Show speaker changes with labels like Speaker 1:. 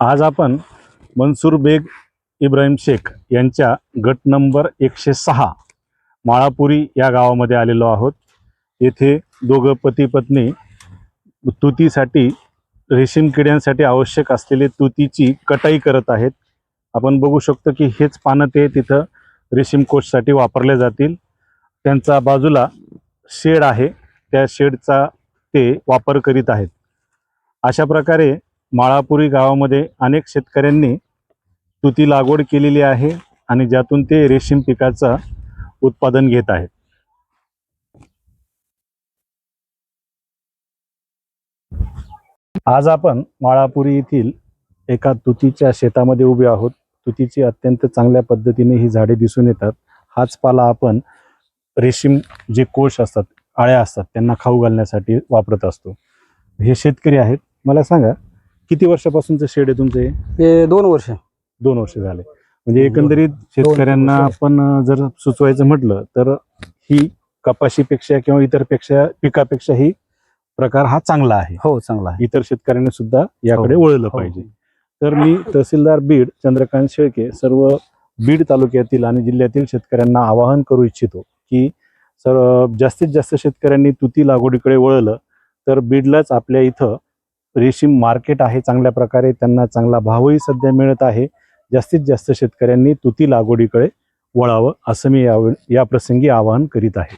Speaker 1: आज आपण मनसूर बेग इब्राहिम शेख यांच्या गट नंबर एकशे सहा माळापुरी या गावामध्ये आलेलो आहोत. येथे दोघं पती पत्नी तुतीसाठी रेशीम किड्यांसाठी आवश्यक असलेले तुतीची कटाई करत आहेत. आपण बघू शकतो की हेच पानं ते तिथं रेशीम कोषसाठी वापरले जातील. त्यांचा बाजूला शेड आहे. त्या शेडचा ते वापर करीत आहेत. अशा प्रकारे माळापुरी गावामध्ये अनेक शेतकऱ्यांनी तुती लागवड केलेली आहे आणि ज्यातून ते रेशीम पिकाचं उत्पादन घेत आहेत. आज आपण माळापुरी येथील एका तुतीच्या शेतामध्ये उभे आहोत. तुतीची अत्यंत चांगल्या पद्धतीने ही झाडे दिसून येतात. हाच पाला आपण रेशीम जे कोश असतात आळ्या असतात त्यांना खाऊ घालण्यासाठी वापरत असतो. हे शेतकरी आहेत. मला सांगा किती वर्षापासूनचं शेड आहे तुमचं? हे
Speaker 2: हे दोन वर्ष.
Speaker 1: दोन वर्ष झाले. म्हणजे एकंदरीत शेतकऱ्यांना. आपण जर सुचवायचं म्हटलं तर ही कपाशीपेक्षा किंवा इतरपेक्षा पिकापेक्षा ही प्रकार हा चांगला आहे.
Speaker 2: हो चांगला आहे.
Speaker 1: इतर शेतकऱ्यांनी सुद्धा याकडे
Speaker 2: हो.
Speaker 1: वळलं
Speaker 2: हो.
Speaker 1: पाहिजे. तर मी तहसीलदार बीड चंद्रकांत शेळके सर्व बीड तालुक्यातील आणि जिल्ह्यातील शेतकऱ्यांना आवाहन करू इच्छितो की सर जास्तीत जास्त शेतकऱ्यांनी तुती लागवडीकडे वळलं तर बीडलाच आपल्या इथं रेशीम मार्केट आहे चांगल्या प्रकारे त्यांना चांगला भावही सध्या मिळत आहे. जास्तीत जास्त शेतकऱ्यांनी तुती लागवडीकडे वळावं असं मी या या प्रसंगी आवाहन करीत आहे.